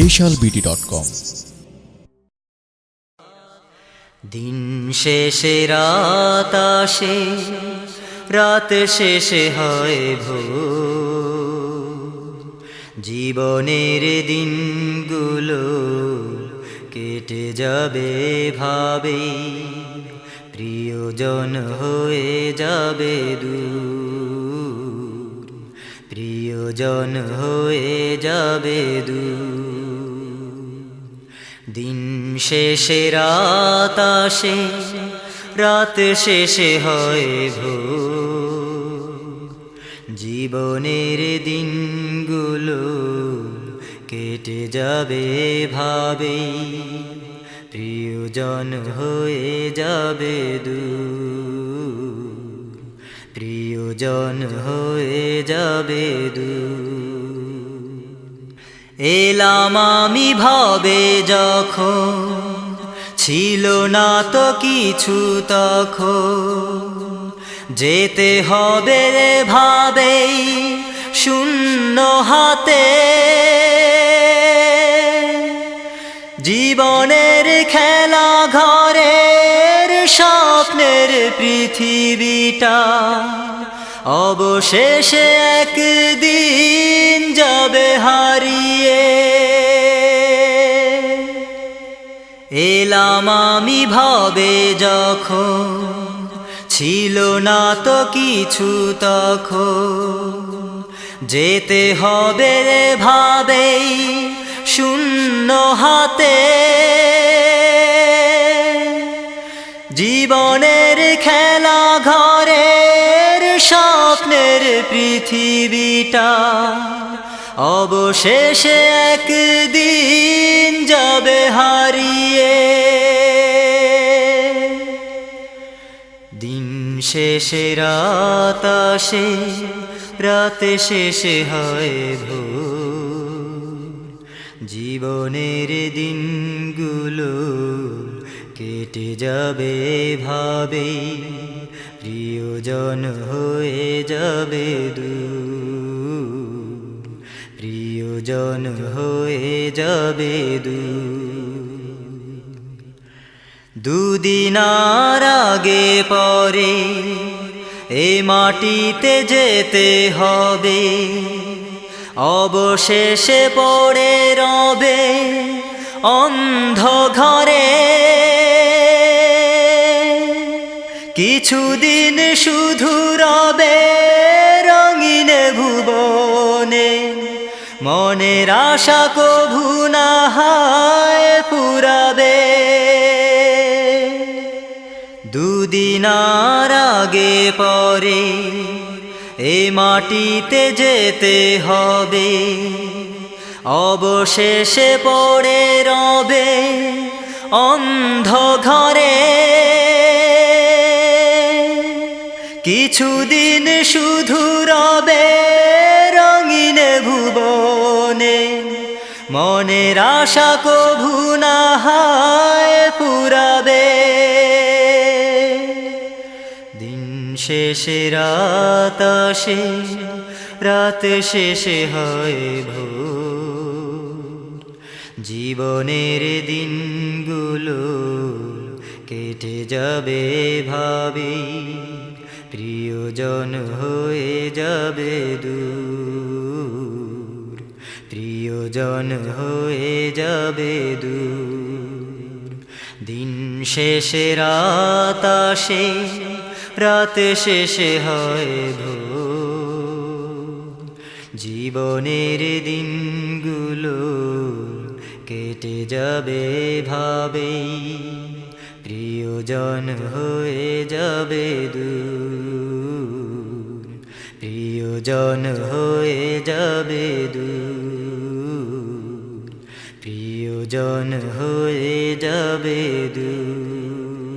দেশাল BD dot com দিন শেষে, রাত আসে, রাত শেষে হয় ভো জীবনের দিনগুলো কেটে যাবে ভাবে, প্রিয়জন হয়ে যাবে দূর। প্রিয়জন হয়ে যাবে দু দিন শেষে, রাত আসে, রাত শেষে হয় ভোর। জীবনের দিনগুলো কেটে যাবে ভাবে প্রিয়জন হয়ে যাবে দূর। প্রিয়জন হয়ে যাবে দূর। এলাম আমি ভাবে যখন ছিল না তো কিছু তখন। যেতে হবে রে ভাবে শূন্য হাতে। জীবনের খেলা ঘরের স্বপ্নের পৃথিবীটা অবশেষে একদিন যাবে হারিয়ে। এলাম আমি ভাবে যখন ছিল না তো কিছু তখন। যেতে হবে রে ভাবেই শূন্য হাতে। জীবনের খেলা স্বপ্নের পৃথিবীটা অবশেষে একদিন যাবে হারিয়ে। দিন শেষে, রাত আসে, রাত শেষে হয় ভো জীবনের দিনগুলো কেটে যাবে ভাবে প্রিয়জন হয়ে যাবে দূর। প্রিয়জন হয়ে যাবে দূর। দুদিনার আগে পরে এ মাটিতে যেতে হবে। অবশেষে পড়ে রবে অন্ধ ঘরে কিছুদিন শুধু রবে রঙিন ভুবনে। মনের আশা কভু না হায় পুরাবে। দুদিনার আগে পরে এ মাটিতে যেতে হবে। অবশেষে পড়ে রবে অন্ধ ঘরে কিছুদিন শুধু রবে রঙিন ভুবনে। মনের আশা কভু না হায় পুরাবে। দিন শেষে রাত আসে, রাত শেষে হয় ভোর। জীবনের দিনগুলো কেটে যাবে ভাবি। প্রিয়জন হয়ে যাবে দূর। প্রিয়জন হয়ে যাবে দূর। দিন শেষে রাত আসে, রাত শেষে হয় ভোর। জীবনের দিনগুলো কেটে যাবে ভাবে প্রিয়জন হয়ে যাবে দূর। প্রিয়জন হয়ে যাবে দু প্রিয়জন হয়ে যাবে দূর